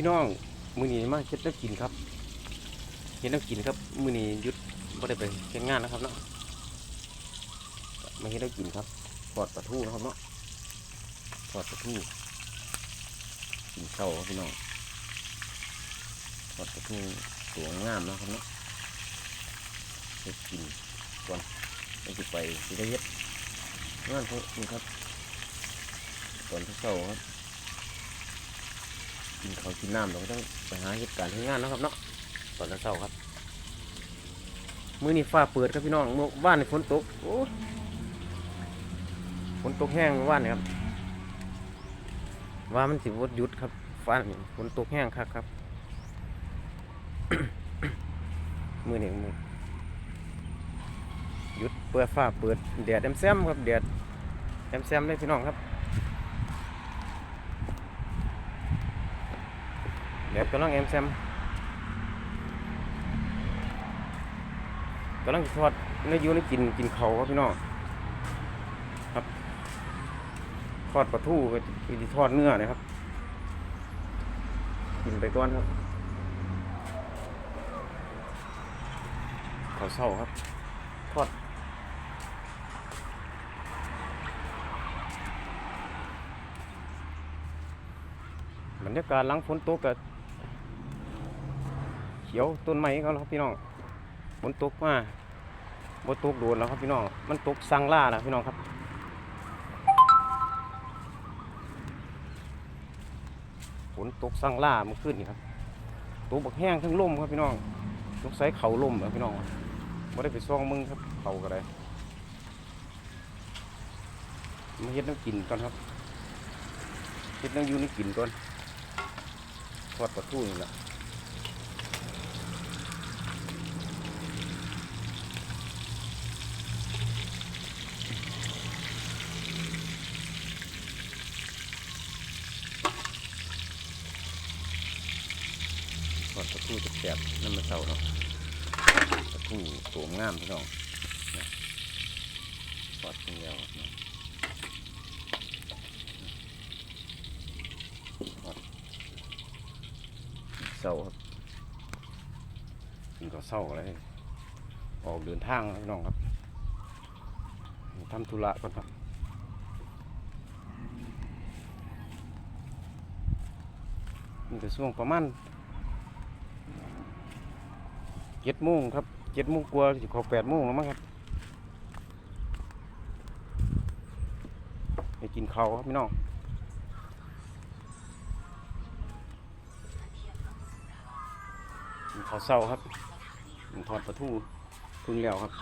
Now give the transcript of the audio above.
พี่น้องมือนี้มาเฮ็ดน้ำกินครับเฮ็ดน้ำกินครับมือนี้ยุดบ่ได้ไปเฮ็ดงานนะครับเนาะมาเฮ็ดน้ำกินครับทอดปลาทูนะครับเนาะทอดปลาทูกินข้าพี่น้องทอดปลาทูตัวงามนะครับเนาะเฮ็ดกินก่อนแล้วสิไปสิได้เฮ็ดงานพวกนี้ครับตอนเช้าครับ กินข้าวกินน้ำเราก็ต้องไปหาเหตุการณ์ที่งานนะครับเนาะตอนเช้าครับมื้อนี้ฟ้าเปิดครับพี่น้องเมื่อวานนี่ฝนตกโอ้ฝนตกแห้งเมื่อวานนี่ครับ ว่ามันสิวดหยุดครับฟ้าฝนตกแห้งครับครับมื้อนี้มื้อหยุดเปิดฟ้าเปิดแดดแซมๆครับแดดแซมๆเลยพี่น้องครับ เดี๋ยวกำลังเอ็มแซมกำลังทอดเนื้อยูนี่กินกินเขาครับพี่น้องครับทอดปลาทูก็จะทอดเนื้อนะครับ กินไปก่อนครับข้าวเศร้าครับทอดบรรยากาศหลังฝนตกกับ เขียวต้นไม้เขาแล้วครับพี่น้องฝนตกมาบนตกโดนแล้วครับพี่น้อง มันตกสังล่าแล้วพี่น้องครับ ฝนตกสังล่ามื่อคืนนี่ครับตกบักแห้งทั้งลมครับพี่น้องตกใส่เข่าลมแล้วพี่น้องไม่ได้ไปซ่องมึงครับเข่าก็ได้มาเฮ็ดน้ำกินก่อนครับเฮ็ดน้ำยูน้ำกินก่อนทอดปลาทูนี่แหละ ระทูจะแสบน้ำมันเศร้าเนาะปลาทูโสมงามพี่น้องนะทอดเป็นแล้วเนะทอดเศร้าครับกินก็เศร้าอะไรออกเดินทางพี่น้องครับทำธุระก่อนครับนี่ก็ช่วงประมาณ เจ็ดโมงครับเจ็ดโมงกว่าสิขอแปดโมงแล้วมั้งครับไปกินข้าวครับพี่น้องกินข้าวเศร้าครับกินทอดปลาทูพึ่งแล้วครับ